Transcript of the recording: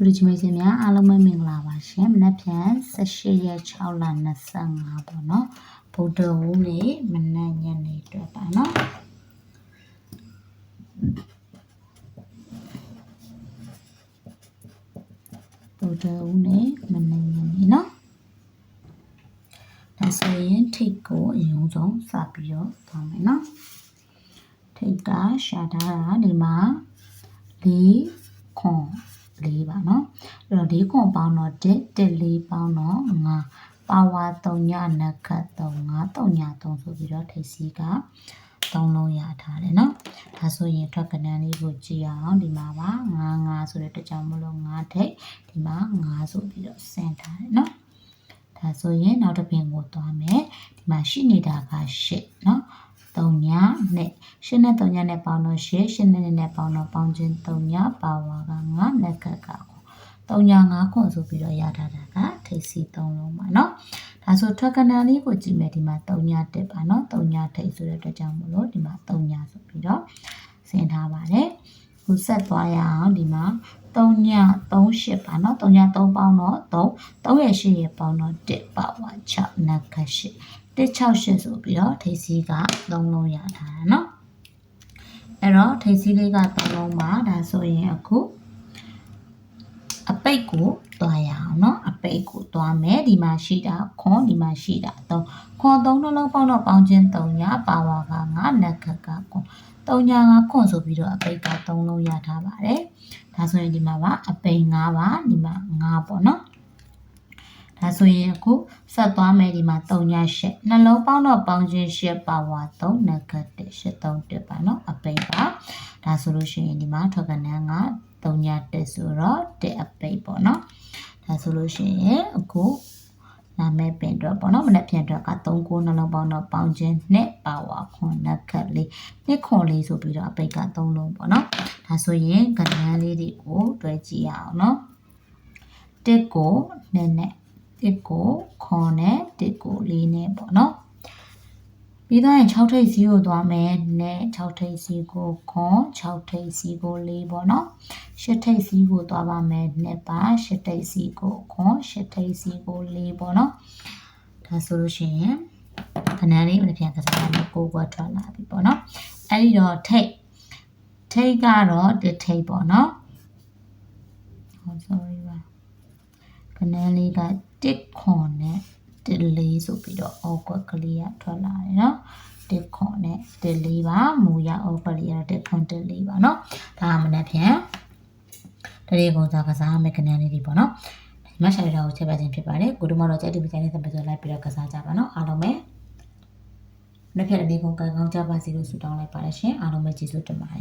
လူဒီချမေရှင်များအားလုံးပဲမင်္ဂလာပါရှင်မနက်ဖြန်18ရက်6လ25ပေါ့နော်ဗုဒ္ဓဟူးနေ့မနက်ညနေအတွက်ပါနော်ဗုဒ္ဓဟူးနေ့မနက်ညနေနော်ဒါဆိုရင်ထိတ်ကိုအရင်ဆုံးစပြီးတော့သွားမယ်နော်ထိတ်ကရှာထားတာဒီမှာ၄ခွန် ၄ပါနော်အဲ့တော့၄ခွန်ပေါင်းတော့1 1 4ပေါင်းတော့5ပါဝါ3ညနက္ခတ်3 5 3ည3ဆိုပြီးတော့ထိတ်စီကသုံးလုံးရထားတယ်နော်ဒါဆိုရင်ထွက်ကနန်းလေးကိုကြည့်အောင်ဒီမှာပါ9 9ဆိုတဲ့တကြောင်မလို့9ထိတ်ဒီမှာ9ဆိုပြီးတော့ဆင်ထားတယ်နော်ဒါဆိုရင်နောက်တစ်ပင်ကိုသွားမယ်ဒီမှာရှိနေတာက8เนาะ 3ညနဲ့8နဲ့3ညနဲ့ပေါင်းတော့8 8နဲ့နဲ့ပေါင်းတော့ပေါင်းခြင်း3ညပါဝါက9နဲ့ကက်က3ည9ခွန်ဆိုပြီးတော့ရထားတာကထိပ်စီ3လုံးပါเนาะဒါဆိုထွက်ကနန်လေးကိုကြည့်မယ်ဒီမှာ3ညတက်ပါเนาะ3ညထိပ်ဆိုတဲ့အတွက်ကြောင့်မလို့ဒီမှာ3ညဆိုပြီးတော့ဆင်ထားပါတယ်ခုဆက်သွားရအောင်ဒီမှာ3ည38ပါเนาะ3ည3ပေါင်းတော့3 3ရဲ့8ရဲ့ပေါင်းတော့1ပါဝါ6နက်က8 168ဆိုပြီးတော့ထိပ်စီးက3လုံးရထားတာเนาะအဲ့တော့ထိပ်စီးလေးက3လုံးပါဒါဆိုရင်အခုအပိတ်ကိုတွားရအောင်เนาะအပိတ်ကိုတွားမယ်ဒီမှာရှိတာခွန်ဒီမှာရှိတာ3ခွန်3နှလုံးပေါင်းတော့ပေါင်းခြင်း3ညပါဝါက9နက်ကကခွန်3ည9ခွန်ဆိုပြီးတော့အပိတ်က3လုံးရထားပါတယ်ဒါဆိုရင်ဒီမှာပါအပိတ်9ပါဒီမှာ9ပေါ့เนาะ ဒါဆိုရင်အခုဆက်သွားမယ်ဒီမှာ3ည8နှလုံးပေါင်းတော့ပေါင်းခြင်း8ပါဝါ3 negative 8 3ပါနော်အပိတ်ပါဒါဆိုလို့ရှိရင်ဒီမှာထောက်ကနန်းက3ည1ဆိုတော့1အပိတ်ပေါ့နော်ဒါဆိုလို့ရှိရင်အခုနာမည်ပင်တော့ပေါ့နော်မနေ့ပြန်တော့က3ကိုနှလုံးပေါင်းတော့ပေါင်းခြင်းနဲ့ပါဝါခွန်နက်ခတ်လေးနှစ်ခွန်လေးဆိုပြီးတော့အပိတ်က3လုံးပေါ့နော်ဒါဆိုရင်ကဏ္ဍလေးတွေကိုတွဲကြည့်ရအောင်နော်1ကို2နဲ့ တစ်ကိုခွန်နဲ့တစ်ကိုလေးနဲ့ပေါ့နော်ပြီးတော့ရင်6ထိပ်စီကိုသွားမယ်နဲ့6ထိပ်စီကိုခွန်6ထိပ်စီကိုလေးပေါ့နော်8ထိပ်စီကိုသွားပါမယ်နဲ့ပါ8ထိပ်စီကိုခွန်8ထိပ်စီကိုလေးပေါ့နော်ဒါဆိုလို့ရှိရင်ခဏလေးမပြန်ကစားမယ်ကိုကွက်ထွက်လာပြီပေါ့နော်အဲ့ဒီတော့ထိပ်ထိပ်ကတော့တစ်ထိပ်ပေါ့နော်ဟော sorry ပါခဏလေးကတစ်ခွန်နဲ့တစ်လေးဆိုပြီးတော့အော်ကွက်ကလေးကထွက်လာတယ်နော်တစ်ခွန်နဲ့တစ်လေးပါမူရအော်ကွက်လေးကတော့တစ်ခွန်တစ်လေးပါနော်ဒါမှမနဲ့ပြန်တရေပုံစားကစားမယ်ခဏလေးဒီပေါ့နော်မတ်ရှာရီတာကိုချက်ပါခြင်းဖြစ်ပါတယ်ကိုတို့မတော့ကြိုက်တဲ့ပြန်တဲ့သမီးဆိုလိုက်ပြီးတော့ကစားကြပါနော်အားလုံးပဲနှစ်ဖြတ်လေးကုန်ကောင်းကြပါစေလို့ဆုတောင်းလိုက်ပါတယ်ရှင်အားလုံးပဲကျေးဇူးတင်ပါတယ်